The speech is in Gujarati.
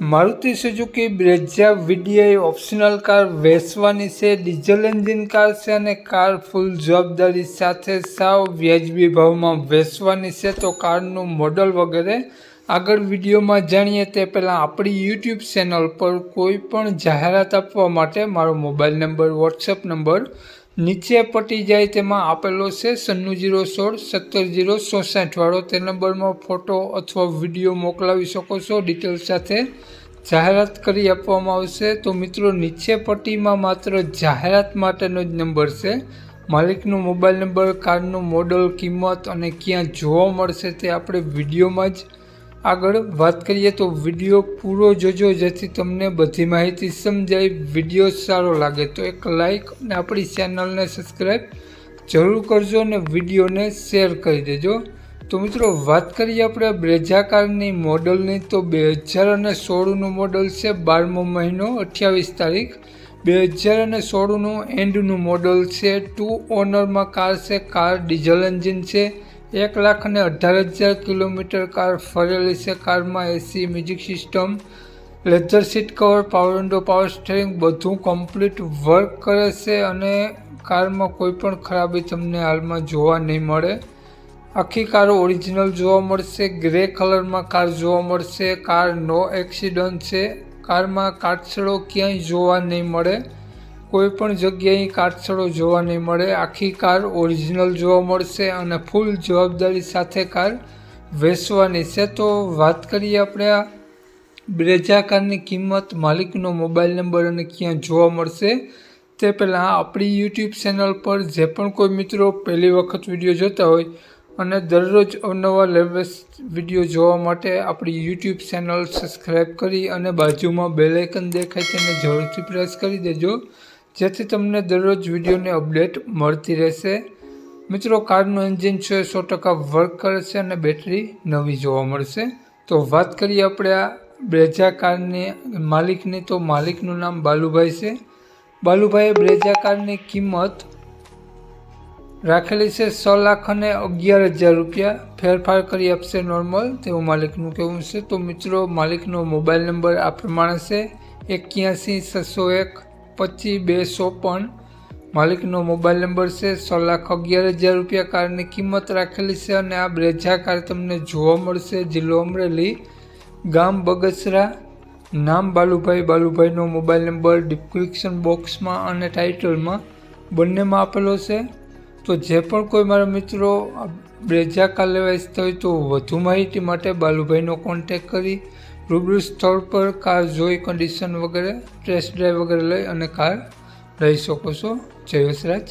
Maruti Suzuki Brezza VDI optional car વેચવાની છે, ડીઝલ એન્જિન કાર છે અને કાર ફૂલ જવાબદારી સાથે સાવ વ્યાજબી ભાવમાં વેચવાની છે. તો કારનું મોડલ વગેરે આગળ વિડીયોમાં જાણીએ તે પહેલાં આપણી યુટ્યુબ ચેનલ પર કોઈ પણ જાહેરાત આપવા માટે મારો મોબાઈલ નંબર, વોટ્સએપ નંબર નીચે પટી જાય તેમાં આપેલો છે સન્નું જીરો સોળ, સત્તર જીરો ચોસાઠવાળો તે નંબરમાં ફોટો અથવા વીડિયો મોકલાવી શકો છો. ડિટેલ સાથે જાહેરાત કરી આપવામાં આવશે. તો મિત્રો, નીચે પટ્ટીમાં માત્ર જાહેરાત માટેનો જ નંબર છે. માલિકનો મોબાઈલ નંબર, કારનું મોડલ, કિંમત અને ક્યાં જોવા મળશે તે આપણે વિડીયોમાં જ આગળ વાત કરીએ તો વીડિયો પૂરો જોજો, જેથી તમને બધી માહિતી સમજાય, વીડિયો સારો લાગે. તો એક લાઈક અને આપણી ચેનલને સબસ્ક્રાઈબ જરૂર કરજો અને વિડીયોને શેર કરી દેજો. તો મિત્રો, વાત કરીએ આપણે બ્રેઝા કારની મોડલની. તો બે હજાર અને સોળનું મોડલ છે બારમો મહિનો, અઠ્યાવીસ તારીખ. બે હજાર અને સોળનું એન્ડનું મોડલ છે. ટુ ઓનરમાં કાર છે કાર ડીઝલ એન્જિન છે. એક લાખ અને અઢાર હજાર કિલોમીટર કાર ફરેલી છે. કારમાં AC music system leather seat cover power window power steering બધું કમ્પ્લીટ વર્ક કરે છે અને કારમાં કોઈ પણ ખરાબી તમને હાલમાં જોવા નહીં મળે. આખી કાર ઓરિજિનલ જોવા મળશે ગ્રે કલરમાં કાર જોવા મળશે કાર નો એક્સિડન્ટ છે. કારમાં કાટસડો ક્યાંય જોવા નહીં મળે. કોઈ પણ જગ્યાએ કાટછડો જોવા નહીં મળે. આખી કાર ઓરિજિનલ જોવા મળશે અને ફૂલ જવાબદારી સાથે કાર વેચવાની છે. તો વાત કરીએ આપણે આ બ્રેજા કારની કિંમત, માલિકનો મોબાઈલ નંબર અને ક્યાં જોવા મળશે. તે પહેલાં આપણી યુટ્યુબ ચેનલ પર જે પણ કોઈ મિત્રો પહેલી વખત વીડિયો જોતા હોય અને દરરોજ અવનવા લેટેસ્ટ વીડિયો જોવા માટે આપણી યુટ્યુબ ચેનલ સબસ્ક્રાઈબ કરી અને બાજુમાં બેલાઇકન દેખાય તેને જરૂરથી પ્રેસ કરી દેજો. જેથી તમને દરરોજ વિડીયોની અપડેટ મળતી રહેશે. મિત્રો, કારનું એન્જિન છે સો ટકા વર્ક કરે છે અને બેટરી નવી જોવા મળશે. તો વાત કરીએ આપણે આ બ્રેઝા કારની માલિકની. તો માલિકનું નામ બાલુભાઈ છે. બાલુભાઈએ બ્રેઝા કારની કિંમત રાખેલી છે છ લાખ અને અગિયાર હજાર રૂપિયા. ફેરફાર કરી આપશે નોર્મલ તેવું માલિકનું કહેવું છે. તો મિત્રો, માલિકનો મોબાઈલ નંબર આ પ્રમાણે છે. એક્યાસી, છસો એક પચીસ બે ચોપન માલિકનો મોબાઈલ નંબર છે છ લાખ અગિયાર હજાર રૂપિયા કારની કિંમત રાખેલી છે અને આ બ્રેઝા કાર તમને જોવા મળશે. જિલ્લો અમરેલી, ગામ બગસરા. નામ બાલુભાઈ. બાલુભાઈનો મોબાઈલ નંબર ડિસ્ક્રિપ્શન બોક્સમાં અને ટાઇટલમાં બંનેમાં આપેલો છે. તો જે પણ કોઈ મારા મિત્રો બ્રેઝા કાર લેવા ઈચ્છતા હોય તો વધુ માહિતી માટે બાલુભાઈનો કોન્ટેક કરી રૂબરૂ સ્થળ પર કાર જોઈ કન્ડિશન વગેરે ટેસ્ટ ડ્રાઈવ વગેરે લઈ અને કાર લઈ શકો છો. જય વસરાજ.